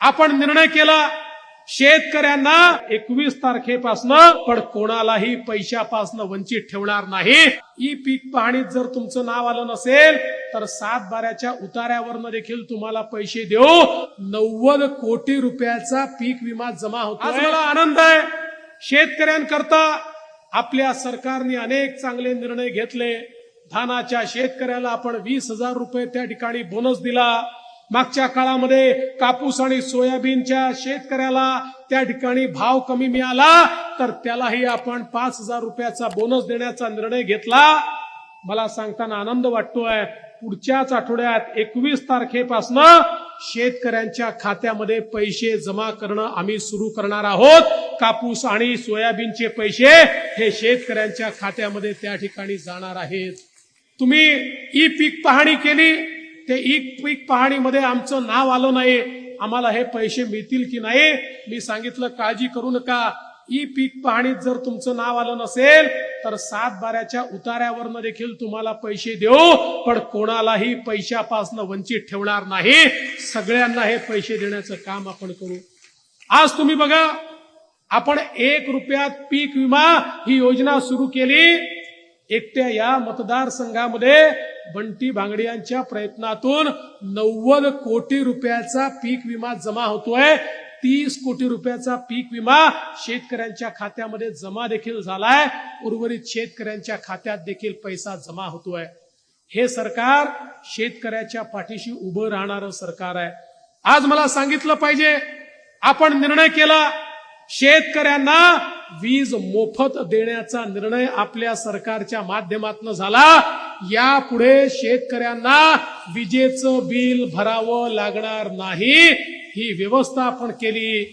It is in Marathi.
आपण निर्णय केला शेतकऱ्यांना एकवीस तारखेपासनं पण कोणालाही पैशापासनं वंचित ठेवणार नाही. ई पीक पाहणीत जर तुमचं नाव आलं नसेल तर सात बाऱ्याच्या उतार्यावरनं देखील तुम्हाला पैसे देऊ. नव्वद कोटी रुपयाचा पीक विमा जमा होतो आज मला आनंद आहे. शेतकऱ्यांकरता आपल्या सरकारने अनेक चांगले निर्णय घेतले. धानाच्या शेतकऱ्याला आपण वीस हजार रुपये त्या ठिकाणी बोनस दिला. मागच्या काळामध्ये कापूस आणि सोयाबीनच्या शेतकऱ्याला त्या ठिकाणी भाव कमी मिळाला तर त्यालाही आपण पाच हजार रुपयाचा बोनस देण्याचा निर्णय घेतला. मला सांगताना आनंद वाटतोय पुढच्याच आठवड्यात एकवीस तारखेपासनं शेतकऱ्यांच्या खात्यामध्ये पैसे जमा करणं आम्ही सुरू करणार आहोत. कापूस आणि सोयाबीनचे पैसे हे शेतकऱ्यांच्या खात्यामध्ये त्या ठिकाणी जाणार आहेत. तुम्ही ई पीक पाहणी केली? ते एक पीक पाहणीमध्ये आमचं नाव आलं नाही आम्हाला हे पैसे मिळतील की नाही मी सांगितलं काळजी करू नका. ई पीक पाहणीत जर तुमचं नाव आलं नसेल तर सात बाऱ्याच्या उतार्यावरनं देखील तुम्हाला पैसे देऊ पण कोणालाही पैशापासनं वंचित ठेवणार नाही. सगळ्यांना हे पैसे देण्याचं काम आपण करू. आज तुम्ही बघा आपण एक रुपयात पीक विमा ही योजना सुरू केली. एकट्या या मतदारसंघामध्ये बंटी भांगडियांच्या प्रयत्नातून नव्वद कोटी रुपयाचा पीक विमा जमा होतोय. तीस कोटी रुपयाचा पीक विमा शेतकऱ्यांच्या खात्यामध्ये जमा देखील झालाय. उर्वरित शेतकऱ्यांच्या खात्यात देखील पैसा जमा होतोय. हे सरकार शेतकऱ्याच्या पाठीशी उभं राहणारं सरकार आहे. आज मला सांगितलं पाहिजे आपण निर्णय केला शेतकऱ्यांना वीज मोफत देण्याचा निर्णय आपल्या सरकारच्या माध्यमातून झाला. यापुढे शेतकऱ्यांना विजेचं बिल भरावं लागणार नाही. ही व्यवस्था आपण केली.